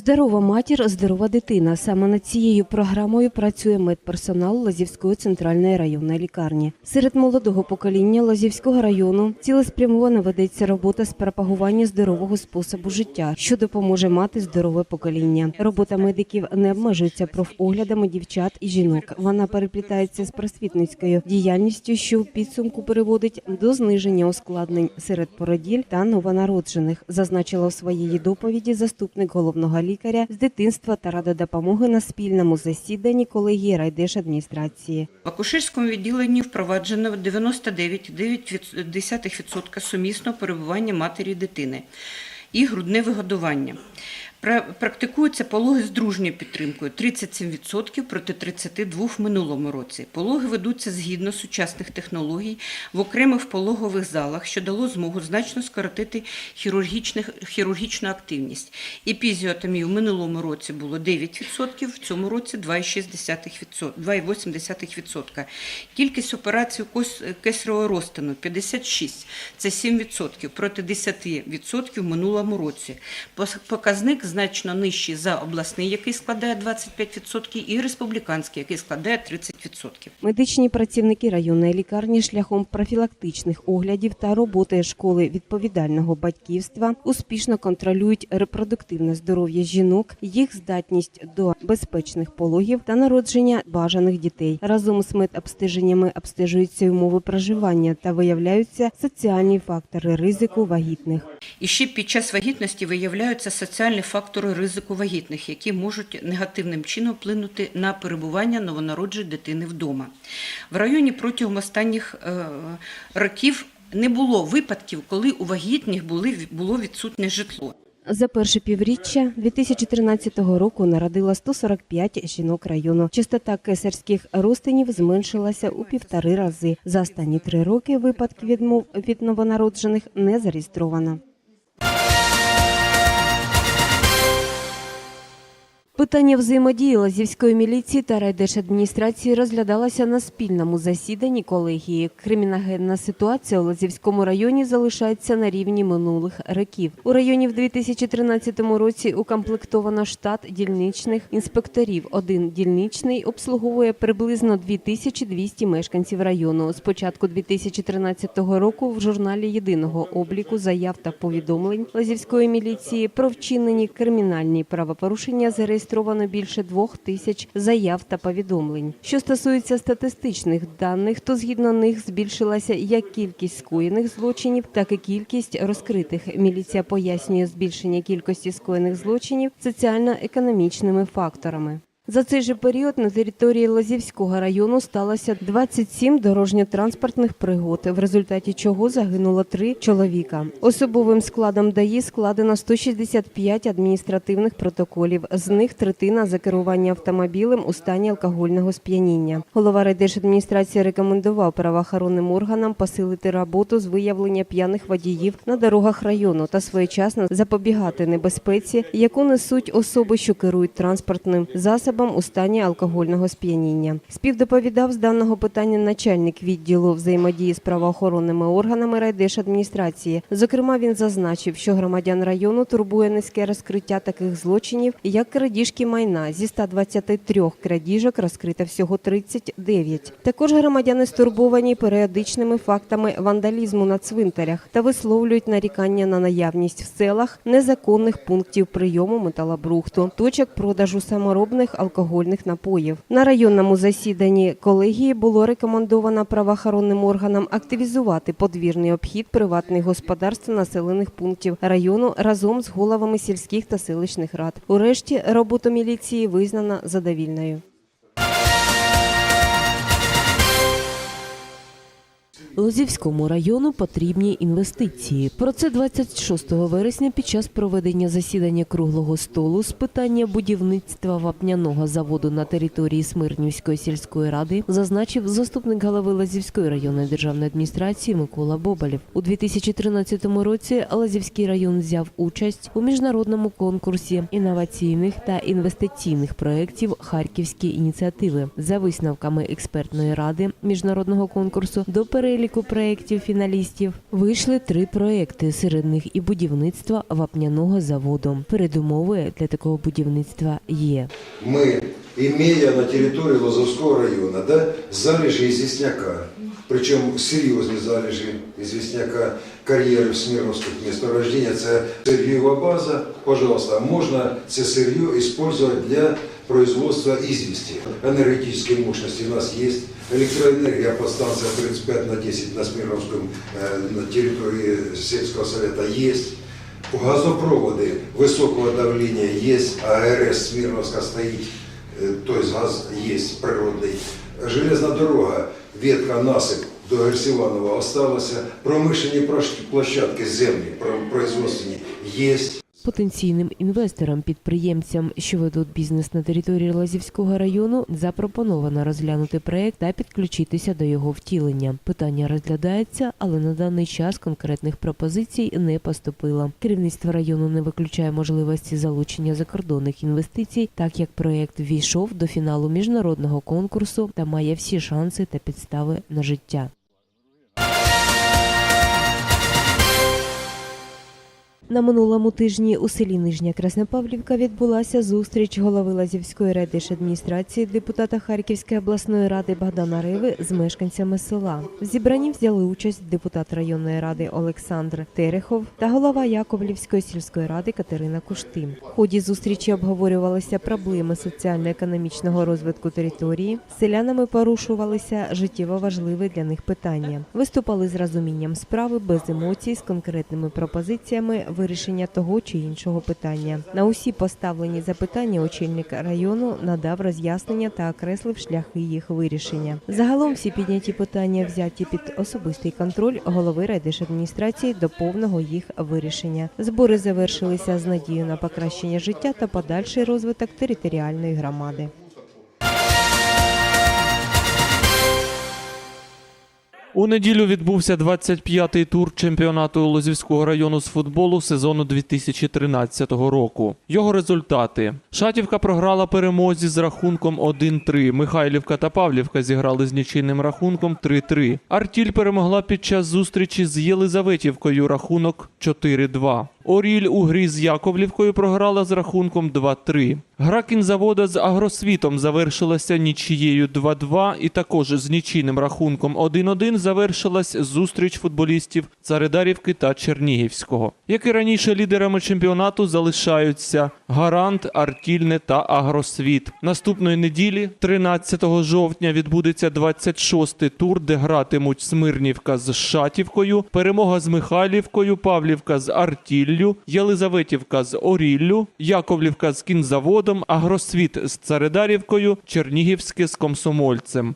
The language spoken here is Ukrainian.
Здорова матір, здорова дитина. Саме над цією програмою працює медперсонал Лазівської центральної районної лікарні. Серед молодого покоління Лазівського району цілеспрямовано ведеться робота з пропагування здорового способу життя, що допоможе мати здорове покоління. Робота медиків не обмежується профоглядами дівчат і жінок. Вона переплітається з просвітницькою діяльністю, що в підсумку переводить до зниження ускладнень серед породіль та новонароджених, зазначила у своїй доповіді заступник головного лікаря з дитинства та рада допомоги на спільному засіданні колегії райдержадміністрації. В акушерському відділенні впроваджено 99,9% сумісного перебування матері і дитини і грудне вигодування. Пра- Практикуються пологи з дружньою підтримкою 37% проти 32% в минулому році. Пологи ведуться згідно сучасних технологій в окремих пологових залах, що дало змогу значно скоротити хірургічну активність. Епізіотомії в минулому році було 9%, в цьому році 2,8%. Кількість операцій кесаревого розтину 56, це 7% проти 10% в минулому році. Показник значно нижчий за обласний, який складає 25%, і республіканський, який складає 30%. Медичні працівники районної лікарні шляхом профілактичних оглядів та роботи школи відповідального батьківства успішно контролюють репродуктивне здоров'я жінок, їх здатність до безпечних пологів та народження бажаних дітей. Разом з медобстеженнями обстежуються умови проживання та виявляються соціальні фактори ризику вагітних. І ще під час вагітності виявляються соціальні фактори ризику вагітних, які можуть негативним чином вплинути на перебування новонародженої дитини вдома. В районі протягом останніх е, років не було випадків, коли у вагітних було відсутнє житло. За перше півріччя 2013 року народила 145 жінок району. Частота кесарських розтинів зменшилася у півтори рази. За останні три роки випадків відмов від новонароджених не зареєстровано. Питання взаємодії Лазівської міліції та райдержадміністрації розглядалося на спільному засіданні колегії. Криміногенна ситуація у Лазівському районі залишається на рівні минулих років. У районі в 2013 році укомплектовано штат дільничних інспекторів. Один дільничний обслуговує приблизно 2200 мешканців району. З початку 2013 року в журналі єдиного обліку заяв та повідомлень Лазівської міліції про вчинені кримінальні правопорушення зареєстровано більше двох тисяч заяв та повідомлень. Що стосується статистичних даних, то згідно них збільшилася як кількість скоєних злочинів, так і кількість розкритих. Міліція пояснює збільшення кількості скоєних злочинів соціально-економічними факторами. За цей же період на території Лазівського району сталося 27 дорожньо-транспортних пригод, в результаті чого загинуло три чоловіка. Особовим складом ДАІ складено 165 адміністративних протоколів. З них третина за керування автомобілем у стані алкогольного сп'яніння. Голова райдержадміністрації рекомендував правоохоронним органам посилити роботу з виявлення п'яних водіїв на дорогах району та своєчасно запобігати небезпеці, яку несуть особи, що керують транспортним засобом у стані алкогольного сп'яніння. Співдоповідав з даного питання начальник відділу взаємодії з правоохоронними органами райдержадміністрації. Зокрема, він зазначив, що громадян району турбує низьке розкриття таких злочинів, як крадіжки майна. Зі 123 крадіжок розкрито всього 39. Також громадяни стурбовані періодичними фактами вандалізму на цвинтарях та висловлюють нарікання на наявність в селах незаконних пунктів прийому металобрухту, точок продажу саморобних алкогольних напоїв. На районному засіданні колегії було рекомендовано правоохоронним органам активізувати подвірний обхід приватних господарств населених пунктів району разом з головами сільських та селищних рад. Урешті роботу міліції визнана задовільною. Лозівському району потрібні інвестиції. Про це 26 вересня під час проведення засідання круглого столу з питання будівництва вапняного заводу на території Смирнівської сільської ради зазначив заступник голови Лазівської районної державної адміністрації Микола Бобалєв. У 2013 році Лазівський район взяв участь у міжнародному конкурсі інноваційних та інвестиційних проєктів Харківські ініціативи за висновками експертної ради міжнародного конкурсу до переліку переліку проєктів фіналістів вийшли три проєкти, серед них і будівництво вапняного заводу. Передумови для такого будівництва є. мы, имея на территории Лозовского района да, залежи известняка, причем серьезные залежи известняка карьеры в Смирновских месторождениях, це сырьева база, пожалуйста, можно це сырье использовать для производства извести. Энергетические мощности у нас есть, электроэнергия подстанция 35 на 10 на Смирновском, э, на территории сельского совета есть. Газопроводы высокого давления есть, АРС Смирновска стоит, э, то есть газ есть природный. Железная дорога, ветка насип до Герсіванова осталася. Промишлені прош- площадки землі про- производственні есть. Потенційним інвесторам, підприємцям, що ведуть бізнес на території Лазівського району, запропоновано розглянути проект та підключитися до його втілення. Питання розглядається, але на даний час конкретних пропозицій не поступило. Керівництво району не виключає можливості залучення закордонних інвестицій, так як проект ввійшов до фіналу міжнародного конкурсу та має всі шанси та підстави на життя. На минулому тижні у селі Нижня Краснопавлівка відбулася зустріч голови Лазівської райдержадміністрації депутата Харківської обласної ради Богдана Риви з мешканцями села. В зібранні взяли участь депутат районної ради Олександр Терехов та голова Яковлівської сільської ради Катерина Куштим. В ході зустрічі обговорювалися проблеми соціально-економічного розвитку території. Селянами порушувалися життєво важливі для них питання. Виступали з розумінням справи без емоцій, з конкретними пропозиціями вирішення того чи іншого питання. На усі поставлені запитання очільник району надав роз'яснення та окреслив шляхи їх вирішення. Загалом всі підняті питання взяті під особистий контроль голови райдержадміністрації до повного їх вирішення. Збори завершилися з надією на покращення життя та подальший розвиток територіальної громади. У неділю відбувся 25-й тур чемпіонату Лозівського району з футболу сезону 2013 року. Його результати: Шатівка програла перемозі з рахунком 1-3. Михайлівка та Павлівка зіграли з нічийним рахунком 3-3. Артіль перемогла під час зустрічі з Єлизаветівкою рахунок 4-2. Оріль у грі з Яковлівкою програла з рахунком 2-3. Гра кінзавода з агросвітом завершилася нічією 2-2 і також з нічийним рахунком 1-1 завершилась зустріч футболістів Царидарівки та Чернігівського. Як і раніше, лідерами чемпіонату залишаються Гарант, Артільне та Агросвіт. Наступної неділі, 13 жовтня, відбудеться 26-й тур, де гратимуть Смирнівка з Шатівкою, Перемога з Михайлівкою, Павлівка з Артіллю, Єлизаветівка з Оріллю, Яковлівка з кінзаводом, Агросвіт з Царидарівкою, Чернігівське з Комсомольцем.